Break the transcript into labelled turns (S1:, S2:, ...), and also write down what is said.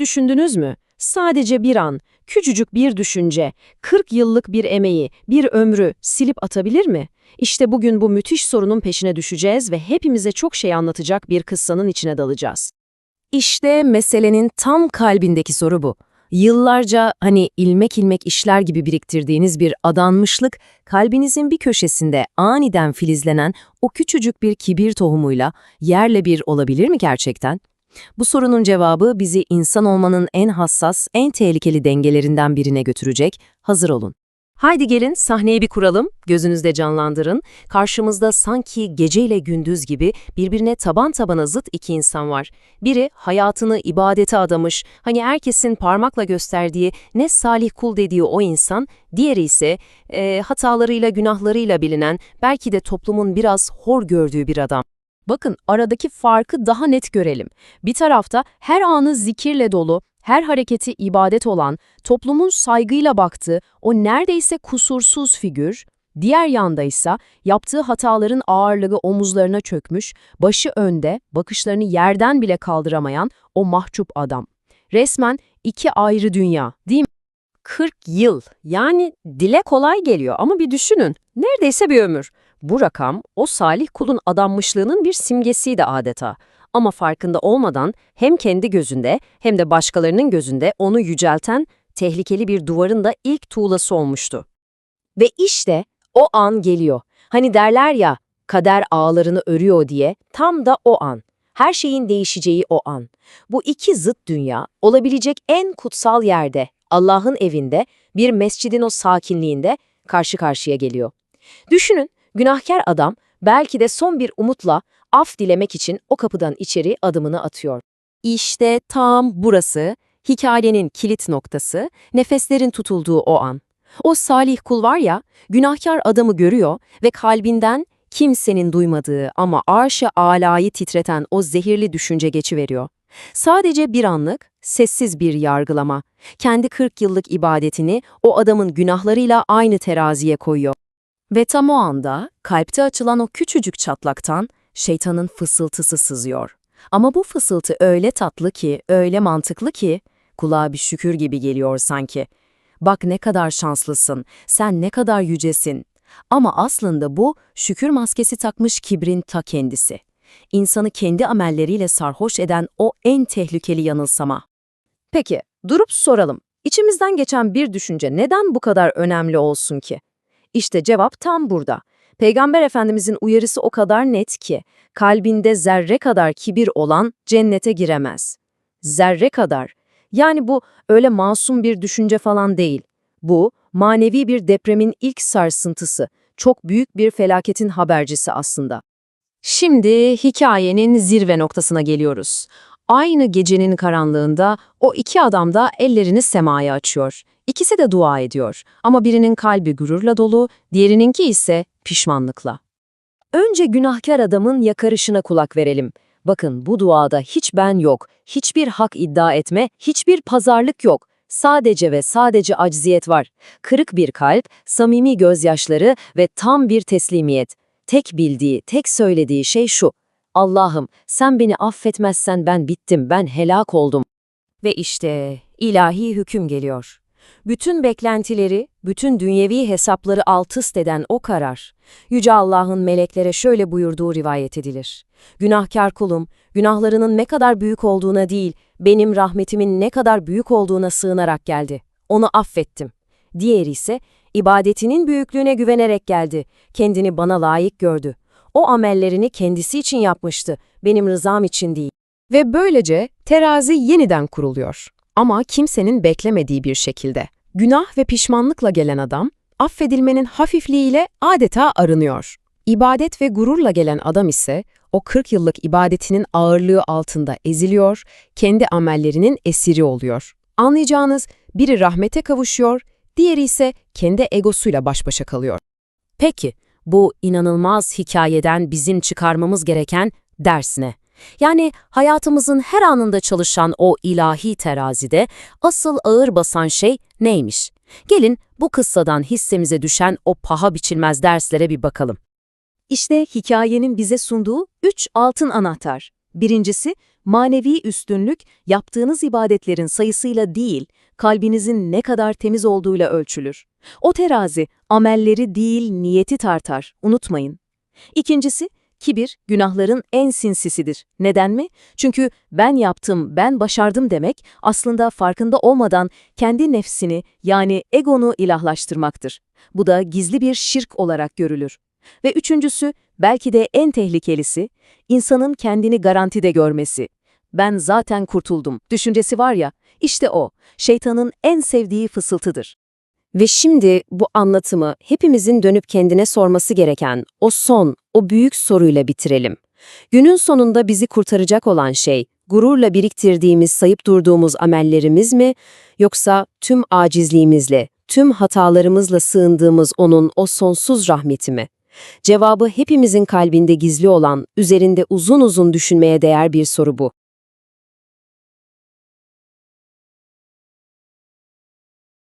S1: Düşündünüz mü? Sadece bir an, küçücük bir düşünce, 40 yıllık bir emeği, bir ömrü silip atabilir mi? İşte bugün bu müthiş sorunun peşine düşeceğiz ve hepimize çok şey anlatacak bir kıssanın içine dalacağız. İşte meselenin tam kalbindeki soru bu. Yıllarca hani ilmek ilmek işler gibi biriktirdiğiniz bir adanmışlık, kalbinizin bir köşesinde aniden filizlenen o küçücük bir kibir tohumuyla yerle bir olabilir mi gerçekten? Bu sorunun cevabı bizi insan olmanın en hassas, en tehlikeli dengelerinden birine götürecek. Hazır olun. Haydi gelin sahneyi bir kuralım, gözünüzde canlandırın. Karşımızda sanki geceyle gündüz gibi birbirine taban tabana zıt iki insan var. Biri hayatını ibadete adamış, hani herkesin parmakla gösterdiği ne salih kul dediği o insan, diğeri ise e, hatalarıyla günahlarıyla bilinen, belki de toplumun biraz hor gördüğü bir adam. Bakın aradaki farkı daha net görelim. Bir tarafta her anı zikirle dolu, her hareketi ibadet olan, toplumun saygıyla baktığı o neredeyse kusursuz figür, diğer yanda ise yaptığı hataların ağırlığı omuzlarına çökmüş, başı önde, bakışlarını yerden bile kaldıramayan o mahcup adam. Resmen iki ayrı dünya, değil mi? 40 yıl, yani dile kolay geliyor ama bir düşünün, neredeyse bir ömür. Bu rakam o salih kulun adanmışlığının bir simgesiydi adeta. Ama farkında olmadan hem kendi gözünde hem de başkalarının gözünde onu yücelten tehlikeli bir duvarın da ilk tuğlası olmuştu. Ve işte o an geliyor. Hani derler ya kader ağlarını örüyor diye tam da o an. Her şeyin değişeceği o an. Bu iki zıt dünya olabilecek en kutsal yerde, Allah'ın evinde, bir mescidin o sakinliğinde karşı karşıya geliyor. Düşünün, günahkar adam belki de son bir umutla af dilemek için o kapıdan içeri adımını atıyor. İşte tam burası, hikayenin kilit noktası, nefeslerin tutulduğu o an. O salih kul var ya, günahkar adamı görüyor ve kalbinden kimsenin duymadığı ama arş-ı alayı titreten o zehirli düşünce geçiveriyor. Sadece bir anlık, sessiz bir yargılama. Kendi 40 yıllık ibadetini o adamın günahlarıyla aynı teraziye koyuyor. Ve tam o anda kalpte açılan o küçücük çatlaktan şeytanın fısıltısı sızıyor. Ama bu fısıltı öyle tatlı ki, öyle mantıklı ki, kulağa bir şükür gibi geliyor sanki. Bak ne kadar şanslısın, sen ne kadar yücesin. Ama aslında bu şükür maskesi takmış kibrin ta kendisi. İnsanı kendi amelleriyle sarhoş eden o en tehlikeli yanılsama. Peki, durup soralım. İçimizden geçen bir düşünce neden bu kadar önemli olsun ki? İşte cevap tam burada. Peygamber Efendimizin uyarısı o kadar net ki, kalbinde zerre kadar kibir olan cennete giremez. Zerre kadar. Yani bu öyle masum bir düşünce falan değil. Bu, manevi bir depremin ilk sarsıntısı, çok büyük bir felaketin habercisi aslında. Şimdi hikayenin zirve noktasına geliyoruz. Aynı gecenin karanlığında o iki adam da ellerini semaya açıyor. İkisi de dua ediyor ama birinin kalbi gururla dolu, diğerininki ise pişmanlıkla. Önce günahkar adamın yakarışına kulak verelim. Bakın bu duada hiç ben yok, hiçbir hak iddia etme, hiçbir pazarlık yok. Sadece ve sadece acziyet var. Kırık bir kalp, samimi gözyaşları ve tam bir teslimiyet. Tek bildiği, tek söylediği şey şu. Allah'ım sen beni affetmezsen ben bittim, ben helak oldum. Ve işte ilahi hüküm geliyor. Bütün beklentileri, bütün dünyevi hesapları altüst eden o karar, Yüce Allah'ın meleklere şöyle buyurduğu rivayet edilir. Günahkar kulum, günahlarının ne kadar büyük olduğuna değil, benim rahmetimin ne kadar büyük olduğuna sığınarak geldi. Onu affettim. Diğeri ise, ibadetinin büyüklüğüne güvenerek geldi. Kendini bana layık gördü. O amellerini kendisi için yapmıştı, benim rızam için değil. Ve böylece terazi yeniden kuruluyor. Ama kimsenin beklemediği bir şekilde. Günah ve pişmanlıkla gelen adam, affedilmenin hafifliğiyle adeta arınıyor. İbadet ve gururla gelen adam ise, o 40 yıllık ibadetinin ağırlığı altında eziliyor, kendi amellerinin esiri oluyor. Anlayacağınız, biri rahmete kavuşuyor, diğeri ise kendi egosuyla baş başa kalıyor. Peki, bu inanılmaz hikayeden bizim çıkarmamız gereken ders ne? Yani hayatımızın her anında çalışan o ilahi terazide asıl ağır basan şey neymiş? Gelin bu kıssadan hissemize düşen o paha biçilmez derslere bir bakalım. İşte hikayenin bize sunduğu üç altın anahtar. Birincisi,
S2: Manevi üstünlük, yaptığınız ibadetlerin sayısıyla değil, kalbinizin ne kadar temiz olduğuyla ölçülür. O terazi, amelleri değil, niyeti tartar, unutmayın. İkincisi, kibir, günahların en sinsisidir. Neden mi? Çünkü ben yaptım, ben başardım demek, aslında farkında olmadan kendi nefsini, yani egonu ilahlaştırmaktır. Bu da gizli bir şirk olarak görülür. Ve üçüncüsü, belki de en tehlikelisi, insanın kendini garantide görmesi. Ben zaten kurtuldum düşüncesi var ya, işte o, şeytanın en sevdiği fısıltıdır.
S1: Ve şimdi bu anlatımı hepimizin dönüp kendine sorması gereken o son, o büyük soruyla bitirelim. Günün sonunda bizi kurtaracak olan şey, gururla biriktirdiğimiz, sayıp durduğumuz amellerimiz mi, yoksa tüm acizliğimizle, tüm hatalarımızla sığındığımız O'nun o sonsuz rahmeti mi? Cevabı hepimizin kalbinde gizli olan, üzerinde uzun uzun düşünmeye değer bir soru bu.